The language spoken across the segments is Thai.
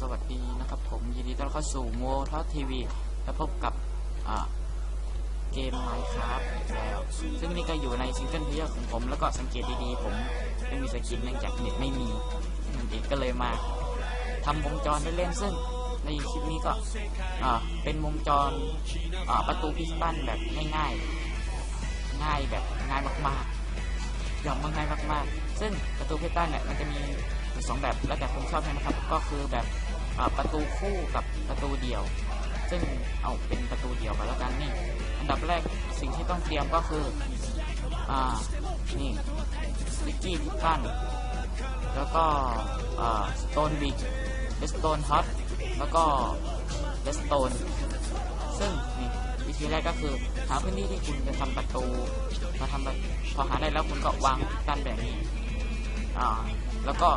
สวัสดีนะครับผมยินดีต้อนรับเข้าสู่โมทอทีวีและพบกับเกมไมค์ครับแล้ว ซึ่งนี่ก็อยู่ในซิงเกิลเพลย์ของผม แล้วก็สังเกตดีๆ ผมไม่มีสกินเนื่องจากเน็ตไม่มีนั่นเองก็เลยมาทำวงจรเล่นๆซึ่งในคลิปนี้ก็เป็นวงจรประตูพิสตันแบบง่ายๆ ง่ายแบบง่ายมากๆยอมง่ายมากๆ ซึ่งประตูพิสตันเนี่ยมันจะมีสองแบบแล้วแต่ผมชอบนะครับก็คือแบบ ประตูคู่กับประตูเดี่ยว ซึ่งเอาเป็นประตูเดี่ยวไปแล้วกันนี่ อันดับแรกสิ่งที่ต้องเตรียมก็คือ อ่า นี่ลิกกี้พิกันแล้วก็อ่าสโตนบิกเลสโตนฮอตแล้วก็เลสโตนซึ่งนี่วิธีแรกก็คือ หาพื้นที่ที่คุณจะทำประตูมาทำแบบพอหาได้แล้วคุณก็วางพิกันแบบนี้อ่าแล้วก็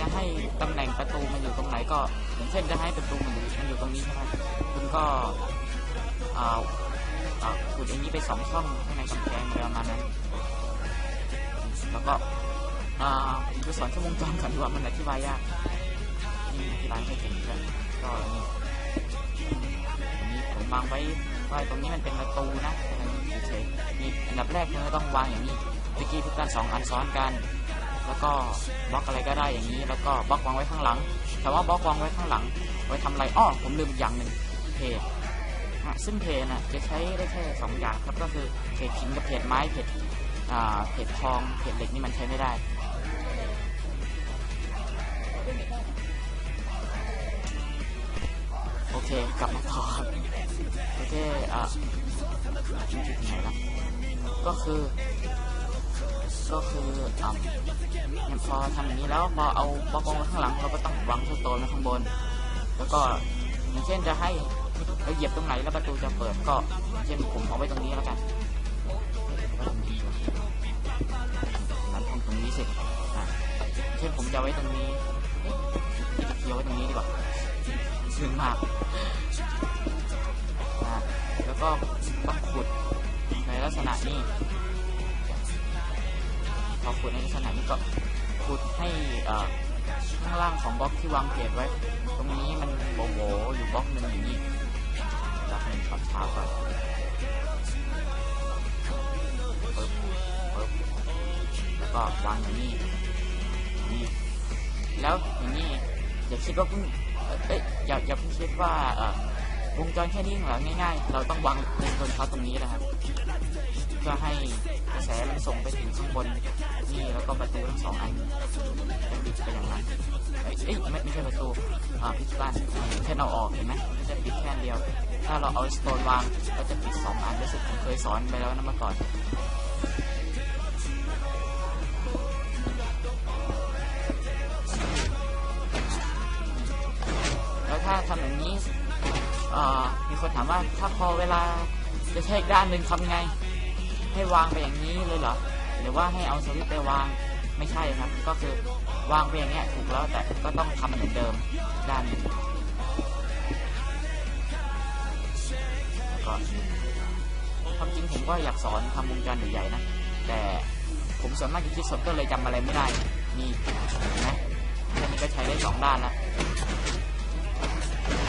จะให้ตำแหน่งประตูมันอยู่ตรงไหนก็อย่างเช่นจะให้ประตูมันอยู่มันอยู่ตรงนี้ใช่ไหมคุณก็อ่าอ่าขุดอย่างนี้ไปสองช่องข้างในกำแพงประมาณนั้นแล้วก็อ่าผมจะสอนชั่วโมงจรก่อนดีกว่ามันอธิบายยากนี่อธิบายไม่เก่งเลยก็นี่ตรงนี้ผมวางไว้ไว้ตรงนี้มันเป็นประตูนะเฉยๆนี่อันดับแรกเราต้องวางอย่างนี้ตะกี้ทุกการสองอันซ้อนกัน แล้วก็บล็อกอะไรก็ได้อย่างนี้ แล้วก็บล็อกวางไว้ข้างหลัง แต่ว่าบล็อกวางไว้ข้างหลัง ไว้ทำอะไรอ้อผมลืมอีกอย่างหนึ่งเพจซึ่งเพจน่ะจะใช้ได้แค่สองอย่างครับก็คือเพจหินกับเพจไม้เพจอ่าเพจทองเพจเหล็กนี่มันใช้ไม่ได้โอเค กลับมาต่อครับโอเคอะจุดไหนละก็คือ ก็คืออ่าเนี่ยพอทำอย่างนี้แล้วพอเอาบล็อกวางไว้ข้างหลังเราก็ต้องวางสโตนไว้ข้างบน แล้วก็อย่างเช่นจะให้เราเหยียบตรงไหนแล้วประตูจะเปิดก็อย่างเช่นผมเอาไว้ตรงนี้แล้วกันอันทำตรงนี้เสิอะอย่างเช่นผมจะไว้ตรงนี้ที่จะเคียวไว้ตรงนี้ดีกว่าซึ้งมากแล้วก็ต้องขุดในลักษณะนี้ พอขุดในลักษณะนี้ก็ขุดให้ข้างล่างของบล็อกที่วางเพจไว้ ตรงนี้มันโบโบอยู่บล็อกหนึ่งอย่างนี้จากหนึ่งตอนเช้าก่อนปึ๊บปึ๊บแล้วก็วางอย่างนี้นี่ แล้วอย่างนี้อย่าคิดว่าเพิ่งเอ้ยอย่าอย่าเพิ่งคิดว่าวงจรแค่นี้เหรอง่ายๆ เราต้องวางเลนบนเขาตรงนี้นะครับ พื่อให้กระแสมันส่งไปถึงข้างบนนี่แล้วก็ประตูทั้งสองอันจะปิดไปอย่างนั้นเอ้ยไม่ไม่ใช่ประตูอ่าพิสตันแค่เราออกเห็นไหมมันจะปิดแค่เดียว ถ้าเราเอาสโตนวางก็จะปิดสองอันรู้สึกผมเคยสอนไปแล้วนะเมื่อก่อนแล้วถ้าทำอย่างนี้มีคนถามว่าถ้าพอเวลาจะใช้อีกด้านหนึ่งทำไง ให้วางไปอย่างนี้เลยเหรอ หรือว่าให้เอาสวิตไปวาง ไม่ใช่ครับ ก็คือวางไปอย่างเงี้ยถูกแล้วแต่ก็ต้องทำเหมือนเดิมด้านนึ่งแล้วก็ความจริงผมก็อยากสอนทำวงจรใหญ่ๆนะ แต่ผมส่วนมากจะคิดสดก็เลยจำอะไรไม่ได้ นี่นไหมแค่นี้ก็ใช้ได้สองด้านละ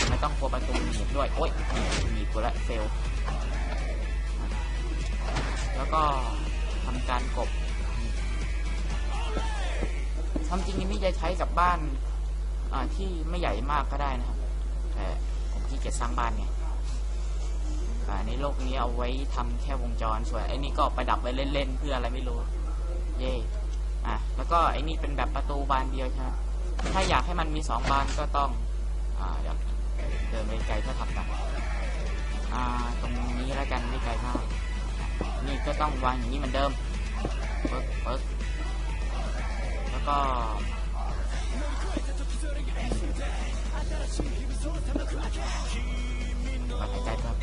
ไม่ต้องกลัวประตูหนีบด้วย โอ๊ยหนีบกูละเฟล แล้วก็ทำการกบทำจริงนี่จะใช้กับบ้านที่ไม่ใหญ่มากก็ได้นะครับ แต่ผมขี้เกียจสร้างบ้านไงอ่าในโลกนี้เอาไว้ทำแค่วงจร ส่วนไอ้นี่ก็ประดับไว้เล่นๆเพื่ออะไรไม่รู้ เย่อะแล้วก็ไอ้นี่เป็นแบบประตูบานเดียวใช่ไหมถ้าอยากให้มันมีสองบานก็ต้อง อ่าเดี๋ยวเดินไปไกลเพื่อทำ ก็ต้องวางอย่างนี้เหมือนเดิมปึ๊บปึ๊บแล้วก็ปัดหายใจครับ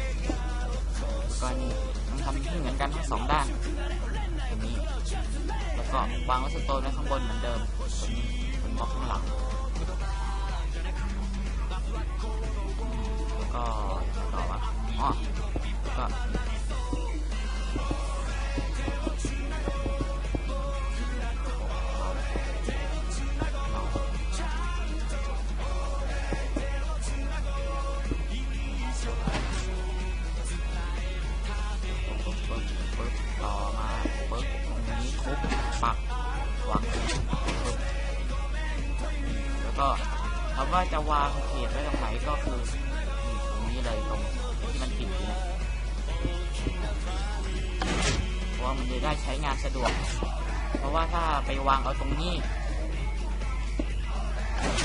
แล้วก็นี่ต้องทำให้เหมือนกันทั้งสองด้านตรงนี้ แล้วก็วางวัสโตนไว้ข้างบนเหมือนเดิมตรงนี้บนบล็อกข้างหลัง แล้วก็ต่อวะอ๋อแล้วก็ ว่าจะวางเพจไว้ตรงไหนก็คือตรงนี้เลยตรงที่มันปิดอยู่เนะเพราะว่ามันจะได้ใช้งานสะดวก เพราะว่าถ้าไปวางเอาตรงนี้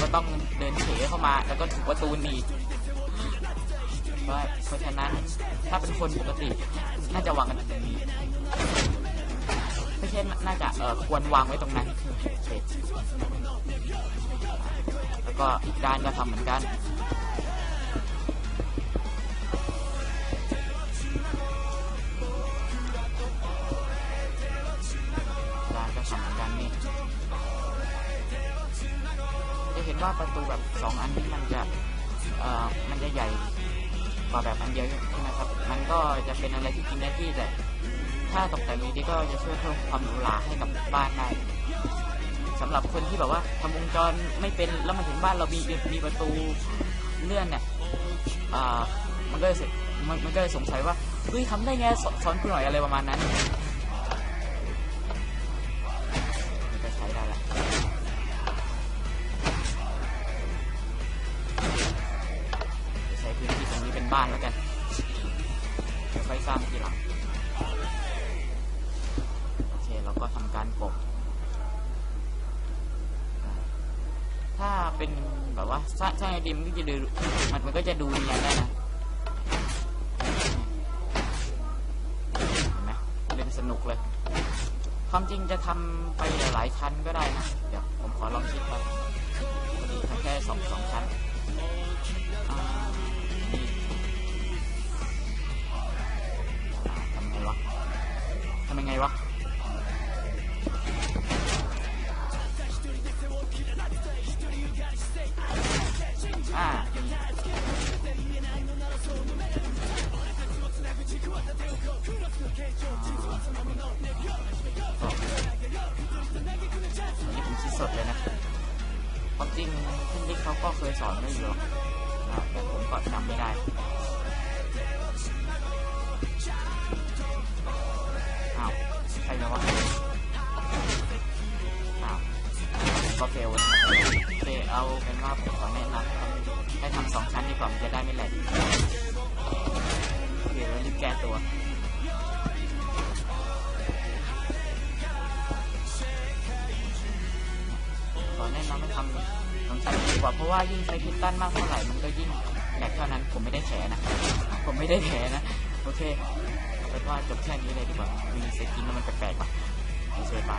ก็ต้องเดินเฉเข้ามาแล้วก็ถูกประตูหนีเพราะฉะนั้นถ้าเป็นคนปกติ น่าจะวางกันตรงนี้ไม่ใช่น่าจะเออควรวางไว้ตรงนั้นเแล้วก็อีกด้านก็ทำเหมือนกันด้านก็ทำเหมือนกันนี่จะเห็นว่าประตูแบบสองอันนี้มันจะเอ่อมันจะใหญ่กว่าแบบอันเดียวใช่ไหมครับ มันก็จะเป็นอะไรที่กินได้ที่แต่ถ้าตกแต่งดีๆก็จะช่วยเพิ่มความหรูหราให้กับบ้านได้ สำหรับคนที่แบบว่าทำวงจรไม่เป็นแล้วมาถึงบ้านเรามีมีประตูเลื่อนเนี่ยอ่ามันก็เลยเสร็จมันมันก็เลยสงสัยว่าเฮ้ยทำได้ไงสสอนกูหน่อยอะไรประมาณนั้นมันก็ใช้ได้ละใช้พื้นที่ตรงนี้เป็นบ้านแล้วกันเดี๋ยวค่อยสร้างทีหลังโอเคเราก็ทำการกบ ถ้า เป็นแบบว่าสร้างสร้างไอเดียมนก็จะดูมันมันก็จะดูเนียนได้นะเห็นไหมเล่นสนุกเลย ความจริงจะทำไปหลายชั้นก็ได้นะ เดี๋ยวผมขอลองคิดว่าพอดีทำแค่สองสองชั้นทำไงวะทำยังไงวะ เขาก็เคยสอนไม่อยู่หรอกแต่ผมก็จำไม่ได้อ้าวใครนะวะอ้าวก็เฟลนะคโอเคเอาเป็นว่าผมขอแนะนำให้ให้ทำสองชั้นดีกว่ามันจะได้ไม่แหลกโอเคแล้วรีบแก้ตัว แนะนำให้ทำสองชั้นดีกว่าเพราะว่ายิ่งใช้พิสตันมากเท่าไหร่มันก็ยิ่งแหลกเท่านั้นผมไม่ได้แฉนะ ผมไม่ได้แฉนะ โอเคเอาเป็นว่าจบแค่นี้เลยดีกว่ามีสกินแล้วมันแปลกๆว่ะมีเซตไป